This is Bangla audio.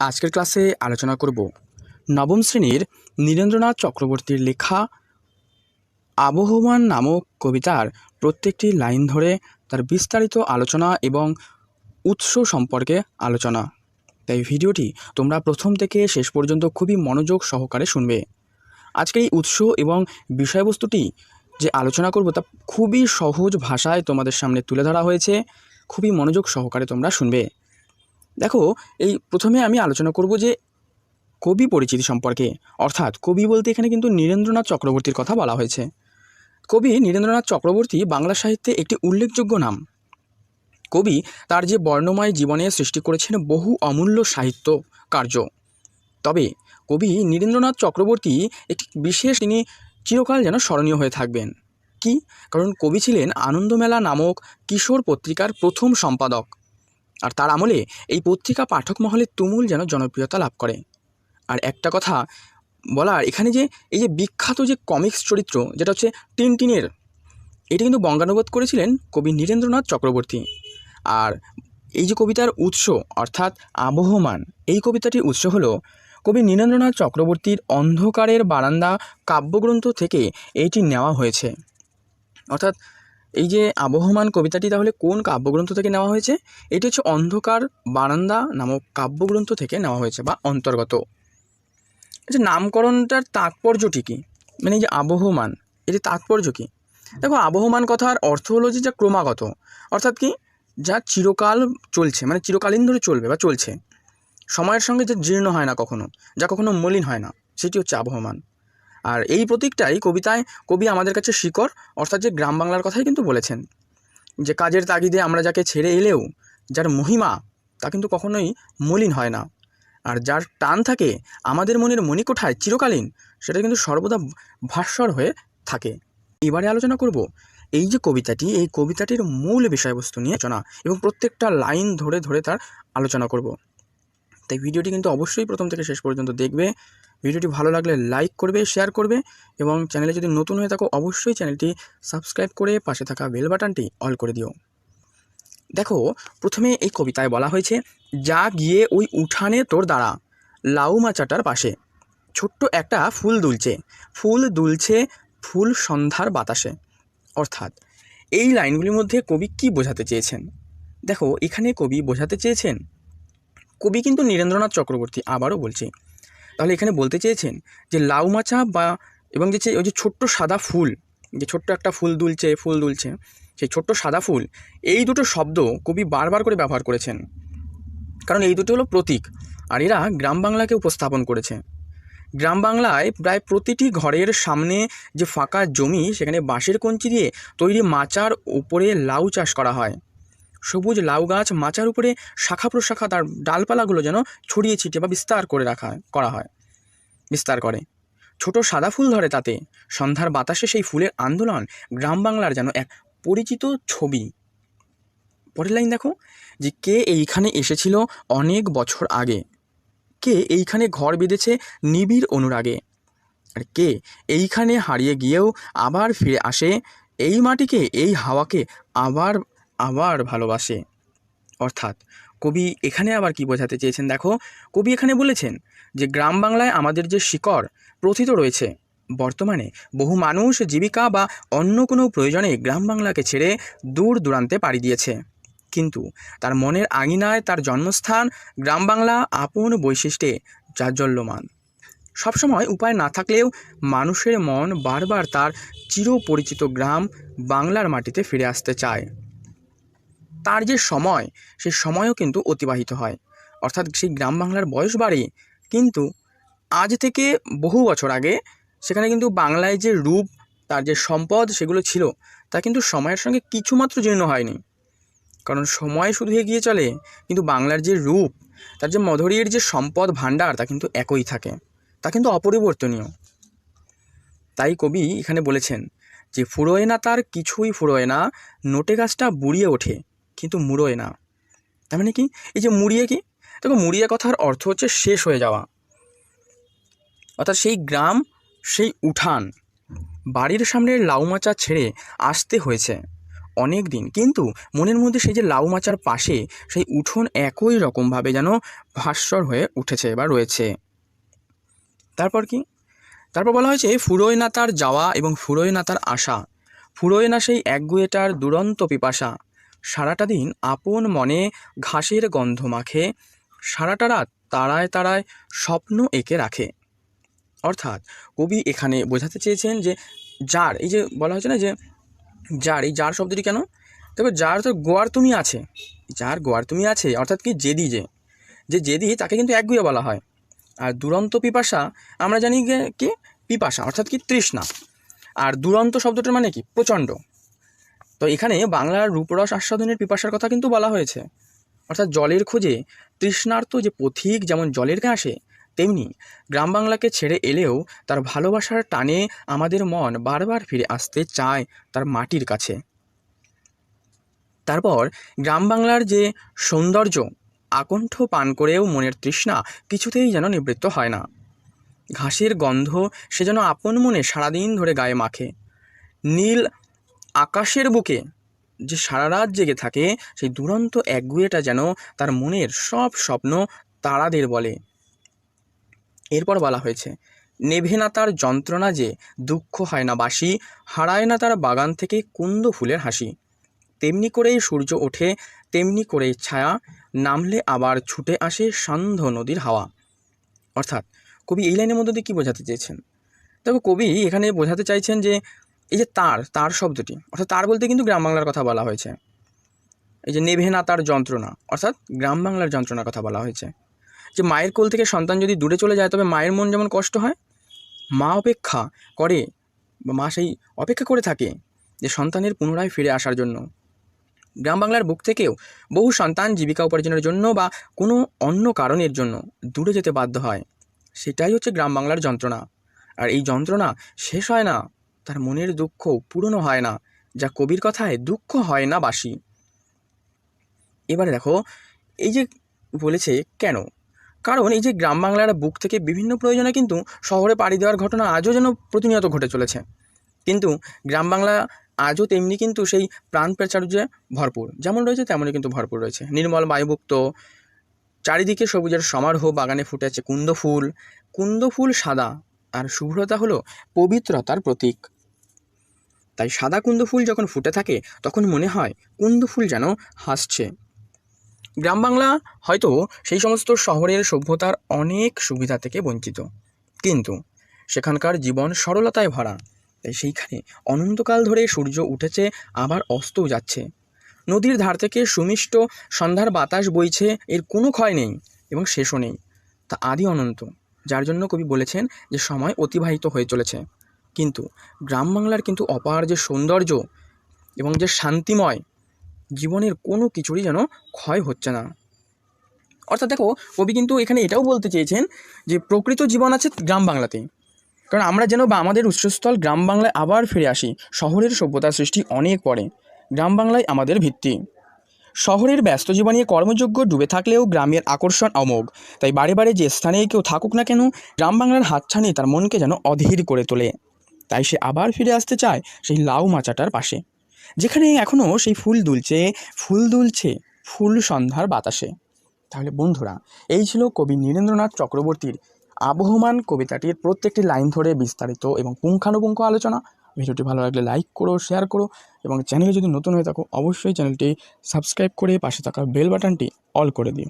আজকের ক্লাসে আলোচনা করব নবম শ্রেণির নীরেন্দ্রনাথ চক্রবর্তীর লেখা আবহমান নামক কবিতার প্রত্যেকটি লাইন ধরে তার বিস্তারিত আলোচনা এবং উৎস সম্পর্কে আলোচনা। তাই ভিডিওটি তোমরা প্রথম থেকে শেষ পর্যন্ত খুবই মনোযোগ সহকারে শুনবে। আজকে এই উৎস এবং বিষয়বস্তুটি যে আলোচনা করব তা খুবই সহজ ভাষায় তোমাদের সামনে তুলে ধরা হয়েছে। খুবই মনোযোগ সহকারে তোমরা শুনবে। দেখো, এই প্রথমে আমি আলোচনা করব যে কবি পরিচিতি সম্পর্কে। অর্থাৎ কবি বলতে এখানে কিন্তু নীরেন্দ্রনাথ চক্রবর্তীর কথা বলা হয়েছে। কবি নীরেন্দ্রনাথ চক্রবর্তী বাংলা সাহিত্যে একটি উল্লেখযোগ্য নাম। কবি তার যে বর্ণময় জীবনে সৃষ্টি করেছেন বহু অমূল্য সাহিত্য কার্য। তবে কবি নীরেন্দ্রনাথ চক্রবর্তী একটি বিশেষ তিনি চিরকাল যেন স্মরণীয় হয়ে থাকবেন। কি? কারণ কবি ছিলেন আনন্দমেলা নামক কিশোর পত্রিকার প্রথম সম্পাদক। আর তার আমলে এই পত্রিকা পাঠক মহলে তুমুল যেন জনপ্রিয়তা লাভ করে। আর একটা কথা বলার, এখানে যে এই যে বিখ্যাত যে কমিক্স চরিত্র, যেটা হচ্ছে টিনটিনের, এটি কিন্তু বঙ্গানুবাদ করেছিলেন কবি নীরেন্দ্রনাথ চক্রবর্তী। আর এই যে কবিতার উৎস, অর্থাৎ আবহমান, এই কবিতাটির উৎস হলো কবি নীরেন্দ্রনাথ চক্রবর্তীর অন্ধকারের বারান্দা কাব্যগ্রন্থ থেকে এইটি নেওয়া হয়েছে। অর্থাৎ এই যে আবহমান কবিতাটি তাহলে কোন কাব্যগ্রন্থ থেকে নেওয়া হয়েছে? এটি হচ্ছে অন্ধকার বারান্দা নামক কাব্যগ্রন্থ থেকে নেওয়া হয়েছে বা অন্তর্গত। আচ্ছা নামকরণটার তাৎপর্যটি কী? মানে এই যে আবহমান এটি তাৎপর্য কী? দেখো, আবহমান কথার অর্থ হলো যে যা ক্রমাগত, অর্থাৎ কি? যা চিরকাল চলছে মানে চিরকালীন ধরে চলবে বা চলছে। সময়ের সঙ্গে যে জীর্ণ হয় না কখনো, যা কখনো মলিন হয় না, সেটি হচ্ছে আবহমান। আর এই প্রতীকটাই কবিতায় কবি আমাদের কাছে শিকড়, অর্থাৎ যে গ্রাম বাংলার কথাই কিন্তু বলেছেন। যে কাজের তাগিদে আমরা যাকে ছেড়ে এলেও, যার মহিমা, তা কিন্তু কখনোই মলিন হয় না। আর যার টান থাকে, আমাদের মনের মণিকোঠায় চিরকালীন, সেটা কিন্তু সর্বদা ভাস্বর হয়ে থাকে। এবারে আলোচনা করব এই যে কবিতাটি, এই কবিতাটির মূল বিষয়বস্তু নিয়ে আলোচনা এবং প্রত্যেকটা লাইন ধরে ধরে তার আলোচনা করব। তাই ভিডিওটি কিন্তু অবশ্যই প্রথম থেকে শেষ পর্যন্ত দেখবে। ভিডিওটি ভালো লাগলে লাইক করবে, শেয়ার করবে এবং চ্যানেলে যদি নতুন হয়ে থাকো অবশ্যই চ্যানেলটি সাবস্ক্রাইব করে পাশে থাকা বেল বাটনটি অল করে দিও। দেখো, প্রথমে এই কবিতায় বলা হয়েছে, যা গিয়ে ওই উঠানে তোর দাঁড়া লাউ মাচাটার পাশে। ছোট্ট একটা ফুল দুলছে ফুল দুলছে ফুল সন্ধ্যার বাতাসে। অর্থাৎ এই লাইনগুলির মধ্যে কবি কি বোঝাতে চেয়েছেন? দেখো, এখানে কবি বোঝাতে চেয়েছেন, কবি কিন্তু নীরেন্দ্রনাথ চক্রবর্তী আবারও বলছি তাহলে এখানে বলতে চেয়েছেন যে লাউ মাচা বা এবং যে ওই যে ছোট্ট সাদা ফুল, যে ছোট্ট একটা ফুল দুলছে ফুল দুলছে, সেই ছোট্ট সাদা ফুল, এই দুটো শব্দ কবি বারবার করে ব্যবহার করেছেন। কারণ এই দুটো হলো প্রতীক, আর এরা গ্রাম বাংলাকে উপস্থাপন করেছে। গ্রাম বাংলায় প্রায় প্রতিটি ঘরের সামনে যে ফাঁকা জমি, সেখানে বাঁশের কঞ্চি দিয়ে তৈরি মাচার উপরে লাউ চাষ করা হয়। সবুজ লাউ গাছ মাচার উপরে শাখা প্রশাখা তার ডালপালাগুলো যেন ছড়িয়ে ছিটিয়ে বা বিস্তার করে রাখা করা হয়। বিস্তার করে। ছোট সাদা ফুল ধরে তাতে। সন্ধ্যার বাতাসে সেই ফুলের আন্দোলন গ্রাম বাংলার যেন এক পরিচিত ছবি। পরের লাইন দেখো, যে কে এইখানে এসেছিল অনেক বছর আগে? কে এইখানে ঘর বেঁধেছে নিবিড় অনুরাগে? আর কে এইখানে হারিয়ে গিয়েও আবার ফিরে আসে? এই মাটিকে, এই হাওয়াকে আবার আবার ভালোবাসে। অর্থাৎ কবি এখানে আবার কি বোঝাতে চেয়েছেন দেখো? কবি এখানে বলেছেন যে গ্রাম বাংলায় আমাদের যে শিকড়, প্রথিত রয়েছে। বর্তমানে বহু মানুষ জীবিকা বা অন্য কোনো প্রয়োজনে গ্রাম বাংলাকে ছেড়ে দূর দূরান্তে পাড়ি দিয়েছে। কিন্তু তার মনের আঙিনায় তার জন্মস্থান গ্রাম বাংলা আপন বৈশিষ্ট্যে জাজ্জল্যমান সবসময় উপায় না থাকলেও মানুষের মন বারবার তার চিরপরিচিত গ্রাম বাংলার মাটিতে ফিরে আসতে চায়। তার যে সময় সেই সময়ও কিন্তু অতিবাহিত হয়। অর্থাৎ সেই গ্রাম বাংলার বয়স বাড়ে কিন্তু আজ থেকে বহু বছর আগে সেখানে কিন্তু বাংলায় যে রূপ, তার যে সম্পদ সেগুলো ছিল, তা কিন্তু সময়ের সঙ্গে কিছুমাত্র জীর্ণ হয়নি। কারণ সময় শুধু এগিয়ে চলে, কিন্তু বাংলার যে রূপ, তার যে মধুরীর যে সম্পদ ভাণ্ডার, তা কিন্তু একই থাকে। তা কিন্তু অপরিবর্তনীয়। তাই কবি এখানে বলেছেন যে, ফুরোয় না তার কিছুই ফুরোয় না, নোটে গাছটা বুড়িয়ে ওঠে। কিন্তু মুড়োয় না। তার মানে কি? এই যে মুড়িয়ে কি? দেখো, মুড়িয়ে কথার অর্থ হচ্ছে শেষ হয়ে যাওয়া। অর্থাৎ সেই গ্রাম, সেই উঠান, বাড়ির সামনের লাউ মাচা ছেড়ে আসতে হয়েছে অনেক দিন। কিন্তু মনের মধ্যে সেই যে লাউ মাচার পাশে সেই উঠোন একই রকমভাবে যেন ভাস্বর হয়ে উঠেছে বা রয়েছে। তারপর কি? তারপর বলা হয়েছে, ফুরোয় না তার যাওয়া এবং ফুরোয় না তার আশা ফুরোয় না সেই একগুয়েটার দুরন্ত পিপাসা। সারাটা দিন আপন মনে ঘাসের গন্ধ মাখে, সারাটা রাত তারায় তারায় স্বপ্ন এঁকে রাখে। অর্থাৎ কবি এখানে বোঝাতে চেয়েছেন যে যার, এই যে বলা হয়েছে না যে যার, এই যার শব্দটি কেন? দেখো, যার তো গোয়ার তুমি আছে। যার গোয়ার তুমি আছে, অর্থাৎ কি জেদি যে? যে জেদি তাকে কিন্তু একগুয়ে বলা হয়। আর দুরন্ত পিপাসা, আমরা জানি কি? পিপাসা, অর্থাৎ কি তৃষ্ণা। আর দুরন্ত শব্দটার মানে কি? প্রচণ্ড। তো এখানে বাংলার রূপরস আস্বাদনের পিপাসার কথা কিন্তু বলা হয়েছে। অর্থাৎ জলের খোঁজে তৃষ্ণার্ত যে পথিক যেমন জলের আসে তেমনি গ্রাম বাংলাকে ছেড়ে এলেও তার ভালোবাসার টানে আমাদের মন বারবার ফিরে আসতে চায় তার মাটির কাছে। তারপর গ্রাম বাংলার যে সৌন্দর্য, আকণ্ঠ পান করেও মনের তৃষ্ণা কিছুতেই যেন নিবৃত্ত হয় না। ঘাসের গন্ধ সে যেন আপন মনে সারাদিন ধরে গায়ে মাখে। নীল আকাশের বুকে যে সারা রাত জেগে থাকে, সেই দুরন্ত একগুয়েটা যেন তার মনের সব স্বপ্ন তারাদের বলে। এরপর বলা হয়েছে, নেভে না তার যন্ত্রণা যে দুঃখ হয় না বাসি হারায় না তার বাগান থেকে কুন্দ ফুলের হাসি। তেমনি করেই সূর্য ওঠে, তেমনি করেই ছায়া, নামলে আবার ছুটে আসে সান্ধ্য নদীর হাওয়া। অর্থাৎ কবি এই লাইনের মধ্যে দিয়ে কী বোঝাতে চেয়েছেন? দেখো, কবি এখানে বোঝাতে চাইছেন যে এই যে তার তার শব্দটি, অর্থাৎ তার বলতে কিন্তু গ্রাম বাংলার কথা বলা হয়েছে। এই যে নেভে না তার যন্ত্রণা, অর্থাৎ গ্রাম বাংলার যন্ত্রণার কথা বলা হয়েছে। যে মায়ের কোল থেকে সন্তান যদি দূরে চলে যায়, তবে মায়ের মন যেমন কষ্ট হয়, মা অপেক্ষা করে, বা মা সেই অপেক্ষা করে থাকে যে সন্তানের পুনরায় ফিরে আসার জন্য। গ্রাম বাংলার বুক থেকেও বহু সন্তান জীবিকা উপার্জনের জন্য বা কোনো অন্য কারণের জন্য দূরে যেতে বাধ্য হয়। সেটাই হচ্ছে গ্রাম বাংলার যন্ত্রণা। আর এই যন্ত্রণা শেষ হয় না। তার মনের দুঃখ পূরণও হয় না, যা কবির কথায় দুঃখ হয় না বাসি। এবারে দেখো, এই যে বলেছে কেন? কারণ এই যে গ্রাম বাংলার বুক থেকে বিভিন্ন প্রয়োজনে কিন্তু শহরে পাড়ি দেওয়ার ঘটনা আজও যেন প্রতিনিয়ত ঘটে চলেছে। কিন্তু গ্রাম বাংলা আজও তেমনি কিন্তু সেই প্রাণ প্রাচুর্যে ভরপুর। যেমন রয়েছে তেমনই কিন্তু ভরপুর রয়েছে। নির্মল বায়ুভুক্ত চারিদিকে সবুজের সমারোহ, বাগানে ফুটে আছে কুন্দ ফুল। কুন্দ ফুল সাদা, আর শুভ্রতা হলো পবিত্রতার প্রতীক। তাই সাদা কুন্দ ফুল যখন ফুটে থাকে, তখন মনে হয় কুন্দ ফুল যেন হাসছে। গ্রাম বাংলা হয়তো সেই সমস্ত শহরের সভ্যতার অনেক সুবিধা থেকে বঞ্চিত। কিন্তু সেখানকার জীবন সরলতায় ভরা, তাই সেইখানে অনন্তকাল ধরে সূর্য উঠেছে, আবার অস্তও যাচ্ছে। নদীর ধার থেকে সুমিষ্ট সন্ধ্যার বাতাস বইছে, এর কোনো ক্ষয় নেই এবং শেষও নেই। তা আদি অনন্ত, যার জন্য কবি বলেছেন যে সময় অতিবাহিত হয়ে চলেছে। কিন্তু গ্রাম বাংলার কিন্তু অপার যে সৌন্দর্য এবং যে শান্তিময়, জীবনের কোনো কিছুরই যেন ক্ষয় হচ্ছে না। অর্থাৎ দেখো, কবি কিন্তু এখানে এটাও বলতে চেয়েছেন যে প্রকৃত জীবন আছে গ্রাম বাংলাতে কারণ আমরা যেন বা আমাদের উৎসস্থল গ্রাম বাংলায় আবার ফিরে আসি, শহরের সভ্যতার সৃষ্টি অনেক পরে গ্রাম বাংলায় আমাদের ভিত্তি। শহরের ব্যস্ত জীবনে কর্মযোগ্য ডুবে থাকলেও গ্রামের আকর্ষণ অমোঘ, তাই বারে বারে যে স্থানে কেউ থাকুক না কেন গ্রাম বাংলার হাতছানি তার মনকে যেন অধীর করে তোলে। তাই সে আবার ফিরে আসতে চায় সেই লাউ মাচাটার পাশে। যেখানে এখনও সেই ফুল দুলছে ফুল দুলছে, ফুল সন্ধ্যার বাতাসে। তাহলে বন্ধুরা, এই ছিল কবি নীরেন্দ্রনাথ চক্রবর্তীর আবহমান কবিতাটির প্রত্যেকটি লাইন ধরে বিস্তারিত এবং পুঙ্খানুপুঙ্খ আলোচনা। ভিডিওটি ভালো লাগলে লাইক করো, শেয়ার করো এবং চ্যানেলে যদি নতুন হয়ে থাকো, অবশ্যই চ্যানেলটি সাবস্ক্রাইব করে পাশে থাকা বেল বাটনটি অল করে দিও।